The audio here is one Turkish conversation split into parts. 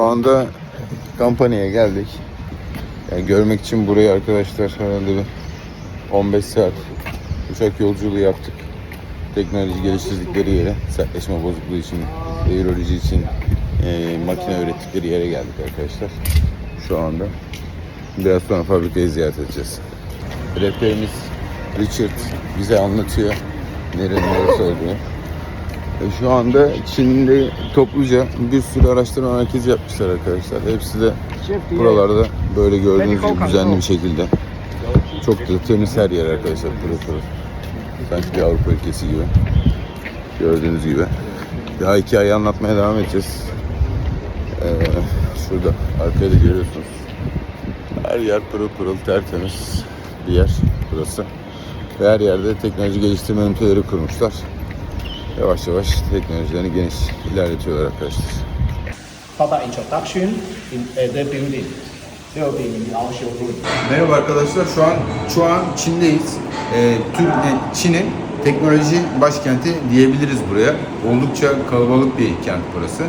Şu anda kampanyaya geldik. Yani görmek için burayı arkadaşlar herhalde bir 15 saat uçak yolculuğu yaptık. Teknoloji geliştirdikleri yere, sertleşme bozukluğu için, aeroloji için e, makine ürettikleri yere geldik arkadaşlar. Şu anda. Biraz sonra fabrikayı ziyaret edeceğiz. Rehberimiz Richard bize anlatıyor nerenin neresi olduğunu. Şu anda Çin'de topluca bir sürü araştırma merkezi yapmışlar arkadaşlar. Hepsi de buralarda böyle gördüğünüz gibi düzenli bir şekilde. Çok da temiz her yer arkadaşlar. Pırıl pırıl. Sanki bir Avrupa ülkesi gibi. Gördüğünüz gibi. Daha hikayeyi anlatmaya devam edeceğiz. Ee, şurada arkada görüyorsunuz. Her yer pırıl pırıl tertemiz bir yer burası. Ve her yerde teknoloji geliştirme üniteleri kurmuşlar. Yavaş yavaş teknolojilerini geniş ilerletiyorlar arkadaşlar. Product introduction in the building. Merhaba arkadaşlar. Şu an şu an Çin'deyiz. Ee, Türk e, Çin'in teknoloji başkenti diyebiliriz buraya. Oldukça kalabalık bir kent burası.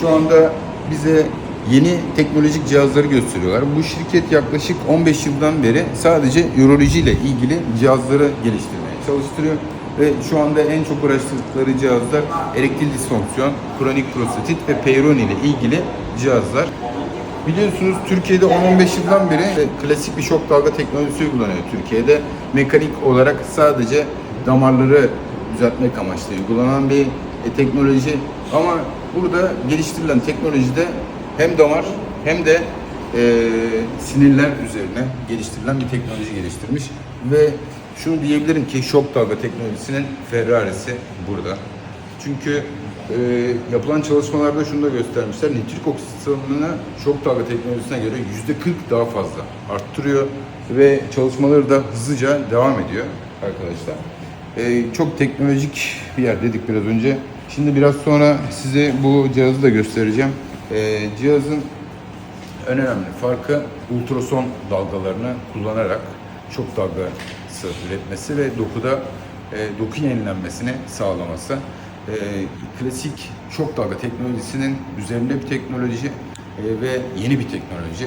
Şu anda bize yeni teknolojik cihazları gösteriyorlar. Bu şirket yaklaşık 15 yıldan beri sadece üroloji ile ilgili cihazları geliştirmeye çalıştırıyor. Ve şu anda en çok uğraştırdıkları cihazlar erektil disfonksiyon, kronik prostatit ve Peyronie ile ilgili cihazlar. Biliyorsunuz Türkiye'de 10-15 yıldan beri klasik bir şok dalga teknolojisi uygulanıyor Türkiye'de. Mekanik olarak sadece damarları düzeltmek amaçlı uygulanan bir e, teknoloji. Ama burada geliştirilen teknolojide hem damar hem de e, sinirler üzerine geliştirilen bir teknoloji geliştirmiş. Ve şunu diyebilirim ki şok dalga teknolojisinin Ferrari'si burada. Çünkü e, yapılan çalışmalarda şunu da göstermişler. Nitrik oksit salınımını şok dalga teknolojisine göre yüzde 40 daha fazla arttırıyor ve çalışmaları da hızlıca devam ediyor arkadaşlar. E, çok teknolojik bir yer dedik biraz önce. Şimdi biraz sonra size bu cihazı da göstereceğim. E, cihazın en önemli farkı ultrason dalgalarını kullanarak şok dalgası üretmesi ve dokuda e, doku yenilenmesini sağlaması. E, klasik şok dalga teknolojisinin üzerinde bir teknoloji e, ve yeni bir teknoloji.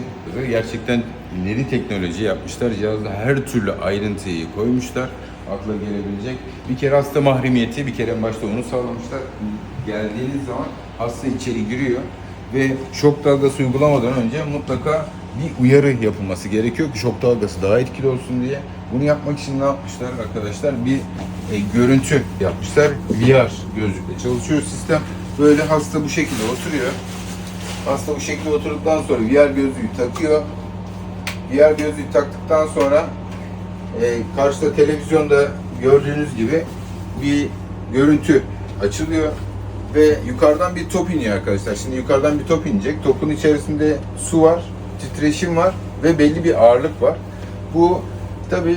Gerçekten ileri teknoloji yapmışlar. Cihazda her türlü ayrıntıyı koymuşlar. Akla gelebilecek. Bir kere hasta mahremiyeti, bir kere başta onu sağlamışlar. Geldiğiniz zaman hasta içeri giriyor ve şok dalgası uygulamadan önce mutlaka bir uyarı yapılması gerekiyor ki şok dalgası daha etkili olsun diye. Bunu yapmak için ne yapmışlar arkadaşlar? Bir e, görüntü yapmışlar. VR gözlükle çalışıyor sistem. Böyle hasta bu şekilde oturuyor. Hasta bu şekilde oturduktan sonra VR gözlüğü takıyor. VR gözlüğü taktıktan sonra e, karşıda televizyonda gördüğünüz gibi bir görüntü açılıyor ve yukarıdan bir top iniyor arkadaşlar. Şimdi yukarıdan bir top inecek. Topun içerisinde su var, titreşim var ve belli bir ağırlık var. Bu tabi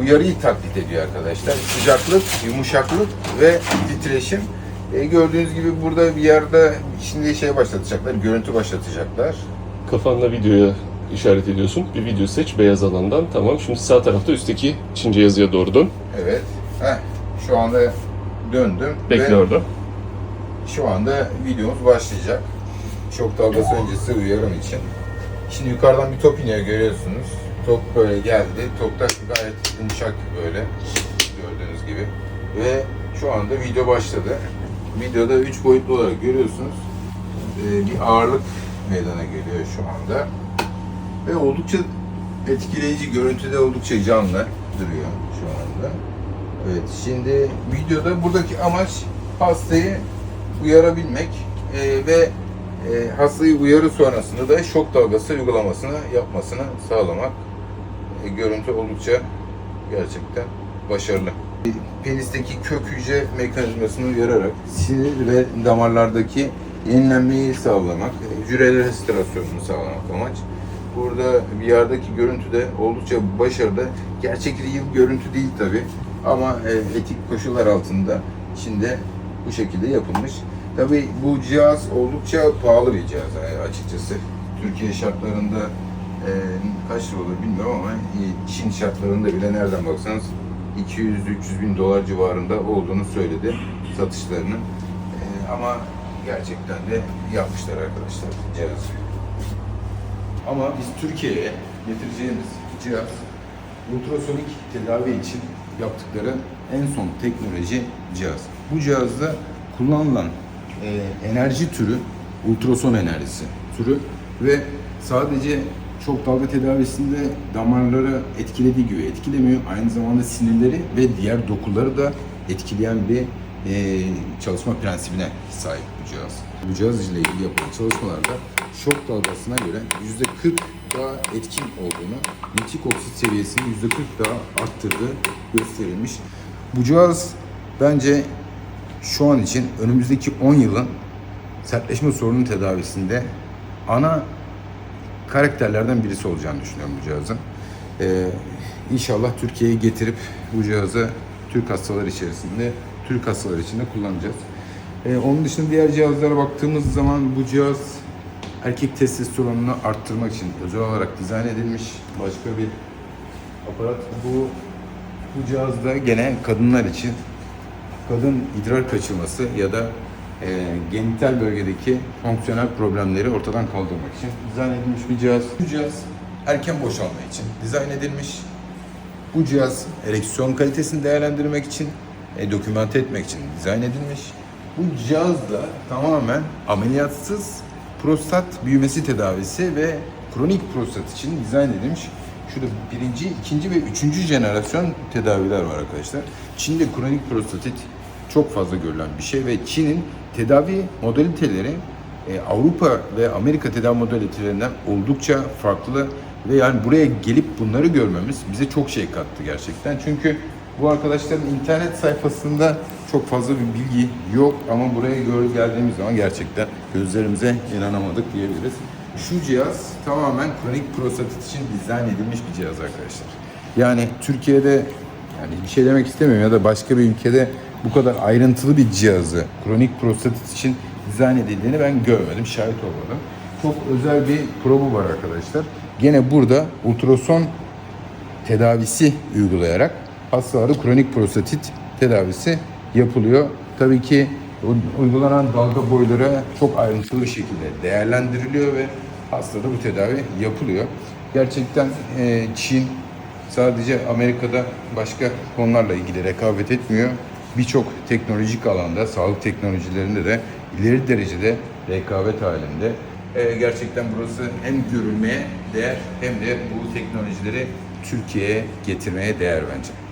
uyarıyı taklit ediyor arkadaşlar. Sıcaklık, yumuşaklık ve titreşim. E, gördüğünüz gibi burada bir yerde şimdi şey başlatacaklar, görüntü başlatacaklar. Kafanla videoya işaret ediyorsun. Bir video seç beyaz alandan. Tamam. Şimdi sağ tarafta üstteki Çince yazıya doğru dön. Evet. Heh, şu anda döndüm. Bekle orada. Şu anda videomuz başlayacak. Şok dalgası öncesi uyarım için. Şimdi yukarıdan bir top iniyor görüyorsunuz. Top böyle geldi. Top da gayet yumuşak böyle gördüğünüz gibi. Ve şu anda video başladı. Videoda 3 boyutlu olarak görüyorsunuz. Ee, bir ağırlık meydana geliyor şu anda. Ve oldukça etkileyici, görüntüde oldukça canlı duruyor şu anda. Evet, şimdi videoda buradaki amaç hastayı uyarabilmek e, ve e, hastayı uyarı sonrasında da şok dalgası uygulamasını yapmasını sağlamak e, görüntü oldukça gerçekten başarılı. E, penisteki kök hücre mekanizmasını uyararak sinir ve damarlardaki yenilenmeyi sağlamak, e, hücreler restorasyonunu sağlamak amaç. Burada bir yerdeki görüntü de oldukça başarılı. Gerçek real görüntü değil tabi ama e, etik koşullar altında Çin'de bu şekilde yapılmış. Tabi bu cihaz oldukça pahalı bir cihaz açıkçası. Türkiye şartlarında e, kaç lira olur bilmiyorum ama e, Çin şartlarında bile nereden baksanız 200-300 bin dolar civarında olduğunu söyledi satışlarının. E, ama gerçekten de yapmışlar arkadaşlar cihazı. Ama biz Türkiye'ye getireceğimiz cihaz ultrasonik tedavi için yaptıkları en son teknoloji cihaz. Bu cihazda kullanılan e, enerji türü ultrason enerjisi türü ve sadece çok dalga tedavisinde damarları etkilediği gibi etkilemiyor. Aynı zamanda sinirleri ve diğer dokuları da etkileyen bir e, çalışma prensibine sahip bu cihaz. Bu cihaz ile ilgili yapılan çalışmalarda şok dalgasına göre %40 daha etkin olduğunu, nitik oksit seviyesini %40 daha arttırdığı gösterilmiş. Bu cihaz bence şu an için önümüzdeki 10 yılın sertleşme sorunun tedavisinde ana karakterlerden birisi olacağını düşünüyorum bu cihazın. Ee, inşallah Türkiye'ye getirip bu cihazı Türk hastalar içerisinde, Türk hastalar içinde kullanacağız. Ee, onun dışında diğer cihazlara baktığımız zaman bu cihaz erkek testosteronunu arttırmak için özel olarak dizayn edilmiş başka bir aparat. Bu bu cihazda gene kadınlar için kadın idrar kaçırması ya da e, genital bölgedeki fonksiyonel problemleri ortadan kaldırmak için dizayn edilmiş bir cihaz. Bu cihaz erken boşalma için dizayn edilmiş. Bu cihaz ereksiyon kalitesini değerlendirmek için, e, dokümante etmek için dizayn edilmiş. Bu cihaz da tamamen ameliyatsız prostat büyümesi tedavisi ve kronik prostat için dizayn edilmiş. Şurada birinci, ikinci ve üçüncü jenerasyon tedaviler var arkadaşlar. Çin'de kronik prostatit çok fazla görülen bir şey ve Çin'in tedavi modaliteleri e, Avrupa ve Amerika tedavi modalitelerinden oldukça farklı ve yani buraya gelip bunları görmemiz bize çok şey kattı gerçekten. Çünkü bu arkadaşların internet sayfasında çok fazla bir bilgi yok ama buraya gör, geldiğimiz zaman gerçekten gözlerimize inanamadık diyebiliriz. Şu cihaz tamamen kronik prostatit için dizayn edilmiş bir cihaz arkadaşlar. Yani Türkiye'de yani bir şey demek istemiyorum ya da başka bir ülkede bu kadar ayrıntılı bir cihazı kronik prostatit için dizayn edildiğini ben görmedim, şahit olmadım. Çok özel bir probu var arkadaşlar. Gene burada ultrason tedavisi uygulayarak hastalarda kronik prostatit tedavisi yapılıyor. Tabii ki uygulanan dalga boyları çok ayrıntılı bir şekilde değerlendiriliyor ve hastada bu tedavi yapılıyor. Gerçekten e, Çin sadece Amerika'da başka konularla ilgili rekabet etmiyor. Birçok teknolojik alanda, sağlık teknolojilerinde de ileri derecede rekabet halinde. E, gerçekten burası hem görülmeye değer hem de bu teknolojileri Türkiye'ye getirmeye değer bence.